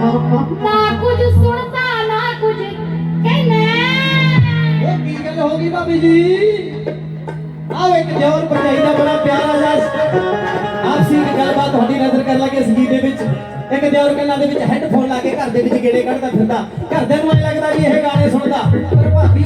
ਨਾ ਕੁਝ ਸੁਣਦਾ, ਨਾ ਕੁਝ ਕਹਿੰਦਾ। ਇਹ ਕੀ ਗੱਲ ਹੋ ਗਈ ਭਾਬੀ ਜੀ? ਆਓ ਇੱਕ ਦਿਓਰ ਭਰਜਾਈ ਦਾ ਬੜਾ ਪਿਆਰਾ ਜਿਹਾ ਆਪਸੀ ਦੀ ਗੱਲਬਾਤ ਤੁਹਾਡੀ ਨਜ਼ਰ ਕਰ ਲੱਗੇ ਸੰਗੀਤ ਦੇ ਵਿੱਚ। ਇੱਕ ਦਿਓਰ ਕੰਨਾਂ ਦੇ ਵਿੱਚ ਹੈੱਡਫੋਨ ਲਾ ਕੇ ਘਰ ਦੇ ਵਿੱਚ ਗੇੜੇ ਕੱਢਦਾ ਫਿਰਦਾ। ਘਰਦਿਆਂ ਨੂੰ ਐ ਲੱਗਦਾ ਵੀ ਇਹ ਗਾਣੇ ਸੁਣਦਾ। ਪਰ ਭਾਬੀ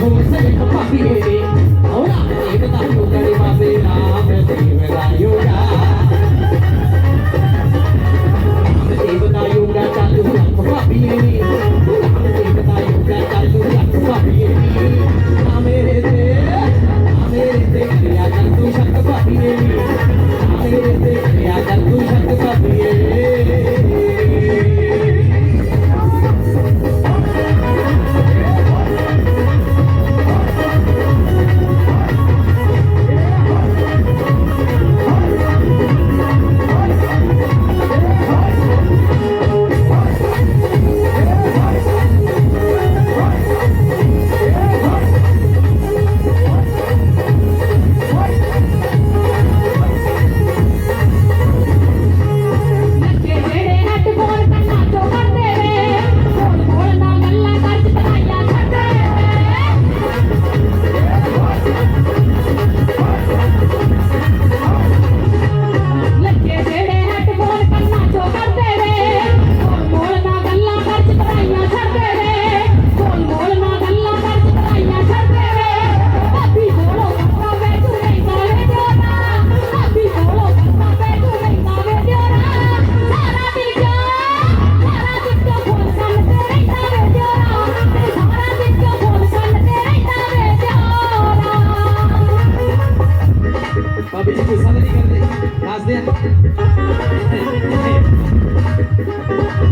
हो सके कपापी हो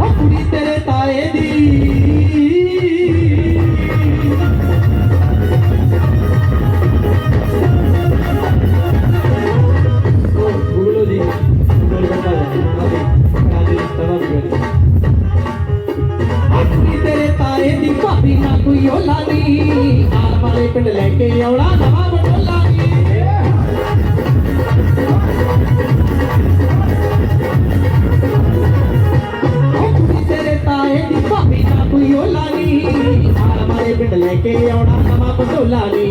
ਉਹ ਕੁੜੀ ਤੇਰੇ ਤਾਏ ਦੀ లేకే ఎవడా మాకు చొల్లాలి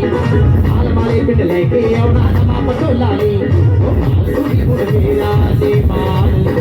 ఆలమాలి బిడ్డ లేకే ఎవడా మాకు చొల్లాలి రాజీ మాలు